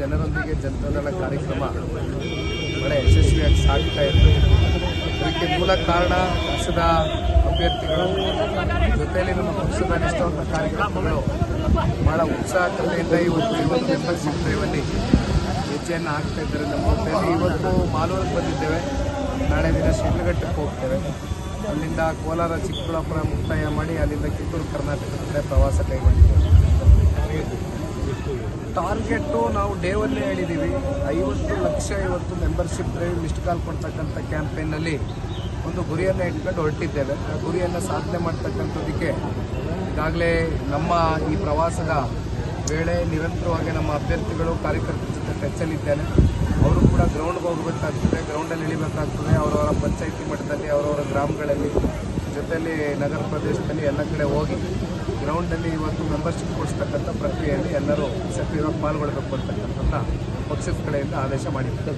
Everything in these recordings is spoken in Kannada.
ಜನರೊಂದಿಗೆ ಜನತಾದಳ ಕಾರ್ಯಕ್ರಮ ಬಹಳ ಯಶಸ್ವಿಯಾಗಿ ಸಾಗ್ತಾ ಇತ್ತು. ಇದಕ್ಕೆ ಮೂಲ ಕಾರಣ ಪಕ್ಷದ ಅಭ್ಯರ್ಥಿಗಳು, ಜೊತೆಯಲ್ಲಿ ನಮ್ಮ ಪಕ್ಷದ ನಿಷ್ಠಾವಂತ ಕಾರ್ಯಕ್ರಮಗಳು ಬಹಳ ಉತ್ಸಾಹದಿಂದ ಇವತ್ತು ಇವತ್ತು ಮೆಂಬರ್ಶಿಪ್ ಡ್ರೈವಲ್ಲಿ ಹೆಜ್ಜೆಯನ್ನು ಹಾಕ್ತಾ ಇದ್ದಾರೆ ನಮ್ಮ ಜೊತೆಯಲ್ಲಿ. ಇವತ್ತು ಮಾಲೂರಿಗೆ ಬಂದಿದ್ದೇವೆ. ನಾಳೆ ದಿನ ಶಿಡ್ಲಘಟ್ಟಕ್ಕೆ ಹೋಗ್ತೇವೆ. ಅಲ್ಲಿಂದ ಕೋಲಾರ, ಚಿಕ್ಕಬಳ್ಳಾಪುರ, ಮುಕ್ತಾಯ ಮಾಡಿ ಅಲ್ಲಿಂದ ಕಿತ್ತೂರು, ಕರ್ನಾಟಕದ ಕಡೆ ಪ್ರವಾಸ ಕೈಗೊಂಡಿದ್ದೇವೆ. ಟಾರ್ಗೆಟ್ಟು ನಾವು ಡೇವಲ್ಲೇ ಹೇಳಿದ್ದೀವಿ. ಐವತ್ತು ಲಕ್ಷ ಇವತ್ತು ಮೆಂಬರ್ಶಿಪ್ ಡ್ರೈವ್ ಮಿಸ್ಡ್ ಕಾಲ್ ಕೊಡ್ತಕ್ಕಂಥ ಕ್ಯಾಂಪೇನಲ್ಲಿ ಒಂದು ಗುರಿಯನ್ನು ಇಟ್ಕೊಂಡು ಹೊರಟಿದ್ದೇವೆ. ಆ ಗುರಿಯನ್ನು ಸಾಧನೆ ಮಾಡ್ತಕ್ಕಂಥದ್ದಕ್ಕೆ ಈಗಾಗಲೇ ನಮ್ಮ ಈ ಪ್ರವಾಸದ ವೇಳೆ ನಿರಂತರವಾಗಿ ನಮ್ಮ ಅಭ್ಯರ್ಥಿಗಳು, ಕಾರ್ಯಕರ್ತರ ಜೊತೆ ಟಚ್ಚಲ್ಲಿದ್ದೇನೆ ಅವರು ಕೂಡ ಗ್ರೌಂಡ್ಗೆ ಹೋಗಬೇಕಾಗ್ತದೆ ಗ್ರೌಂಡಲ್ಲಿ ಇಳಿಬೇಕಾಗ್ತದೆ. ಅವರವರ ಪಂಚಾಯಿತಿ ಮಟ್ಟದಲ್ಲಿ, ಅವರವರ ಗ್ರಾಮಗಳಲ್ಲಿ, ಜೊತೆಯಲ್ಲಿ ನಗರ ಪ್ರದೇಶದಲ್ಲಿ ಎಲ್ಲ ಕಡೆ ಹೋಗಿ ಗ್ರೌಂಡಲ್ಲಿ ಇವತ್ತು ಮೆಂಬರ್ಶಿಪ್ ಕೊಡಿಸ್ತಕ್ಕಂಥ ಪ್ರಕ್ರಿಯೆಯಲ್ಲಿ ಎಲ್ಲರೂ ಸಕ್ರಿಯವಾಗಿ ಪಾಲ್ಗೊಳ್ಳಬೇಕು ಅಂತಕ್ಕಂಥದ್ದನ್ನ ಪಕ್ಷದ ಕಡೆಯಿಂದ ಆದೇಶ ಮಾಡಿದ್ದಾರೆ.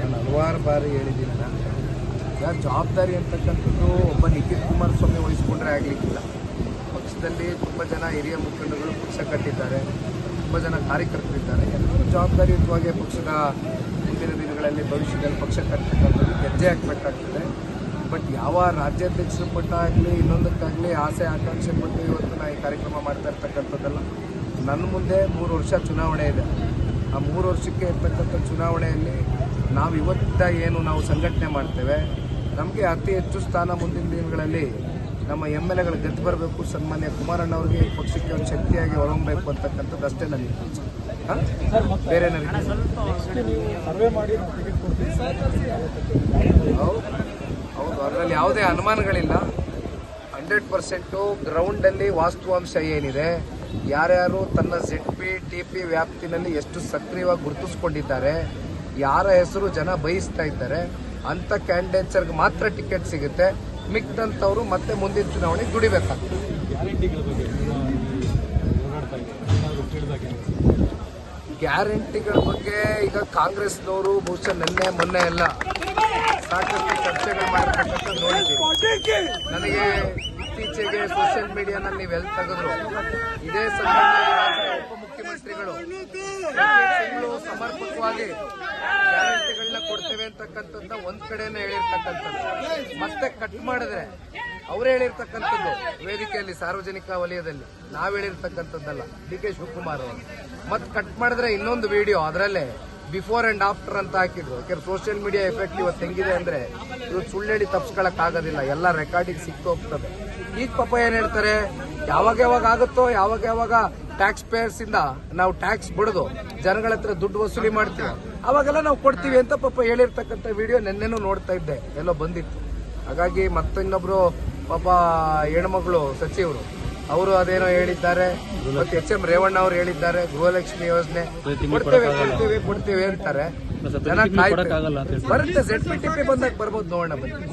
ನಾನು ಹಲವಾರು ಬಾರಿ ಹೇಳಿದ್ದೀನಿ ನಾನು ಯಾರು ಜವಾಬ್ದಾರಿ ಅಂತಕ್ಕಂಥದ್ದು ಒಬ್ಬ ನಿಖಿಲ್ ಕುಮಾರಸ್ವಾಮಿ ವಹಿಸ್ಕೊಂಡ್ರೆ ಆಗಲಿಕ್ಕಿಲ್ಲ. ಪಕ್ಷದಲ್ಲಿ ತುಂಬ ಜನ ಹಿರಿಯ ಮುಖಂಡಗಳು ಪಕ್ಷ ಕಟ್ಟಿದ್ದಾರೆ ತುಂಬ ಜನ ಕಾರ್ಯಕರ್ತರಿದ್ದಾರೆ. ಎಲ್ಲರೂ ಜವಾಬ್ದಾರಿಯುತವಾಗಿ ಪಕ್ಷದ ಮುಂದಿನ ದಿನಗಳಲ್ಲಿ ಭವಿಷ್ಯದಲ್ಲಿ ಪಕ್ಷ ಕಟ್ಟತಕ್ಕಂಥದ್ದು ಹೆಜ್ಜೆ ಹಾಕಬೇಕಾಗ್ತದೆ ಬಟ್ ಯಾವ ರಾಜ್ಯಾಧ್ಯಕ್ಷರ ಪಟ್ಟ ಆಗಲಿ ಇನ್ನೊಂದಕ್ಕಾಗಲಿ ಆಸೆ, ಆಕಾಂಕ್ಷೆ ಪಟ್ಟು ಇವತ್ತು ನಾ ಈ ಕಾರ್ಯಕ್ರಮ ಮಾಡ್ತಾ ಇರ್ತಕ್ಕಂಥದ್ದಲ್ಲ ನನ್ನ ಮುಂದೆ ಮೂರು ವರ್ಷ ಚುನಾವಣೆ ಇದೆ. ಆ ಮೂರು ವರ್ಷಕ್ಕೆ ಇರ್ತಕ್ಕಂಥ ಚುನಾವಣೆಯಲ್ಲಿ ನಾವು ಇವತ್ತ ಏನು ನಾವು ಸಂಘಟನೆ ಮಾಡ್ತೇವೆ, ನಮಗೆ ಅತಿ ಹೆಚ್ಚು ಸ್ಥಾನ ಮುಂದಿನ ದಿನಗಳಲ್ಲಿ ನಮ್ಮ ಎಂ ಎಲ್ ಎಗಳು ಗೆದ್ದು ಬರಬೇಕು. ಸನ್ಮಾನ್ಯ ಕುಮಾರಣ್ಣವ್ರಿಗೆ ಪಕ್ಷಕ್ಕೆ ಒಂದು ಶಕ್ತಿಯಾಗಿ ಹೊರಹೊಮ್ಮಬೇಕು ಅಂತಕ್ಕಂಥದ್ದು ಅಷ್ಟೇ ನನಗೆ ಬೇರೆ ನನಗೆ ಸರ್ವೆ ಮಾಡಿ ಟಿಕೆಟ್ ಕೊಡ್ತೀವಿ. ಹೌದು ಹೌದು. ಅದರಲ್ಲಿ ಯಾವುದೇ ಅನುಮಾನಗಳಿಲ್ಲ. ಹಂಡ್ರೆಡ್ ಪರ್ಸೆಂಟು ಗ್ರೌಂಡಲ್ಲಿ ವಾಸ್ತವಾಂಶ ಏನಿದೆ ಯಾರ್ಯಾರು ತನ್ನ ಜೆಡ್ ಪಿ ಟಿ ಪಿ ವ್ಯಾಪ್ತಿನಲ್ಲಿ ಎಷ್ಟು ಸಕ್ರಿಯವಾಗಿ ಗುರುತಿಸ್ಕೊಂಡಿದ್ದಾರೆ ಯಾರ ಹೆಸರು ಜನ ಬಯಸ್ತಾ ಇದ್ದಾರೆ ಅಂಥ ಕ್ಯಾಂಡಿಡೇಟ್ಸರ್ಗೆ ಮಾತ್ರ ಟಿಕೆಟ್ ಸಿಗುತ್ತೆ. ಮಿಕ್ದಂಥವ್ರು ಮತ್ತೆ ಮುಂದಿನ ಚುನಾವಣೆಗೆ ದುಡಿಬೇಕಾಗ್ತದೆ ಗ್ಯಾರಂಟಿಗಳ ಬಗ್ಗೆ ನಿಮ್ಮ ಈ ಓಡಾಡ್ತಾ ಇದೆ ಏನಾದರೂ ಕೇಳಿದಾಗ ಗ್ಯಾರಂಟಿಗಳ ಬಗ್ಗೆ ಈಗ ಕಾಂಗ್ರೆಸ್ನವರು ಬಹುಶಃ ನಿನ್ನೆ, ಮೊನ್ನೆ ಎಲ್ಲ ಸಾಕಷ್ಟು ಚರ್ಚೆಗಳು ಮಾಡಿರ್ತಕ್ಕಂಥ ನೋಡಿದ್ದೀವಿ. ನನಗೆ ಇತ್ತೀಚೆಗೆ ಸೋಷಿಯಲ್ ಮೀಡಿಯಾನಲ್ಲಿ ನೀವೆಲ್ಲ ತೆಗೆದ್ರು. ಇದೇ ಸಂದರ್ಭದಲ್ಲಿ ಉಪಮುಖ್ಯಮಂತ್ರಿಗಳು ಸಮರ್ಪಕವಾಗಿ ಗ್ಯಾರಂಟಿಗಳನ್ನ ಕೊಡ್ತೇವೆ ಅಂತಕ್ಕಂಥದ್ದು ಒಂದ್ ಕಡೆನೇ ಹೇಳಿರ್ತಕ್ಕಂಥದ್ದು. ಮತ್ತೆ ಕಟ್ ಮಾಡಿದ್ರೆ ಅವ್ರು ಹೇಳಿರ್ತಕ್ಕಂಥದ್ದು ವೇದಿಕೆಯಲ್ಲಿ ಸಾರ್ವಜನಿಕ ವಲಯದಲ್ಲಿ. ನಾವು ಹೇಳಿರ್ತಕ್ಕಂಥದ್ದಲ್ಲ. ಡಿ ಕೆ ಶಿವಕುಮಾರ್ ಅವರು. ಮತ್ತೆ ಕಟ್ ಮಾಡಿದ್ರೆ ಇನ್ನೊಂದು ವಿಡಿಯೋ ಅದರಲ್ಲೇ ಬಿಫೋರ್ ಅಂಡ್ ಆಫ್ಟರ್ ಅಂತ ಹಾಕಿದ್ರು. ಯಾಕಂದ್ರೆ ಸೋಷಿಯಲ್ ಮೀಡಿಯಾ ಎಫೆಕ್ಟ್ ಇವತ್ತು ಹೆಂಗಿದೆ ಅಂದ್ರೆ ಇವತ್ತು ಸುಳ್ಳು ಹೇಳಿ ತಪ್ಸ್ಕೊಳಕ್ ಆಗೋದಿಲ್ಲ. ಎಲ್ಲ ರೆಕಾರ್ಡಿಗೆ ಸಿಕ್ತು ಹೋಗ್ತದೆ. ಈಗ ಪಾಪ ಏನ್ ಹೇಳ್ತಾರೆ? ಯಾವಾಗ ಯಾವಾಗ ಆಗುತ್ತೋ, ಯಾವಾಗ ಯಾವಾಗ ಟ್ಯಾಕ್ಸ್ ಪೇಯರ್ಸ್ ಇಂದ ನಾವು ಟ್ಯಾಕ್ಸ್ ಬಿಡದು, ಜನಗಳ ಹತ್ರ ದುಡ್ಡು ವಸೂಲಿ ಮಾಡ್ತೀವಿ. ಅವಾಗೆಲ್ಲ ನಾವು ಕೊಡ್ತೀವಿ ಅಂತ ಪಾಪ ಹೇಳಿರ್ತಕ್ಕಂಥ ವಿಡಿಯೋ ನಿನ್ನೆನೂ ನೋಡ್ತಾ ಇದ್ದೆ. ಎಲ್ಲೋ ಬಂದಿತ್ತು. ಹಾಗಾಗಿ ಮತ್ತಿನ್ನೊಬ್ರು ಪಾಪ ಹೆಣ್ಮಗಳು ಸಚಿವರು ಅವರು ಅದೇನೋ ಹೇಳಿದ್ದಾರೆ. ಮತ್ತೆ ಎಚ್ ಎಂ ರೇವಣ್ಣ ಅವರು ಹೇಳಿದ್ದಾರೆ ಗೃಹಲಕ್ಷ್ಮಿ ಯೋಜನೆ. ಕೊಡ್ತೇವೆ ಕೊಡ್ತೇವೆ ಕೊಡ್ತೇವೆ ಅಂತಾರೆ. ಜನ ಕಾಯ್ತಾರೆ ಬರುತ್ತೆ ಜೆಡ್ ಪಿ ಟಿ ಪಿ ಬಂದಾಗ ಬರ್ಬೋದು ನೋಡೋಣ ಬನ್ನಿ.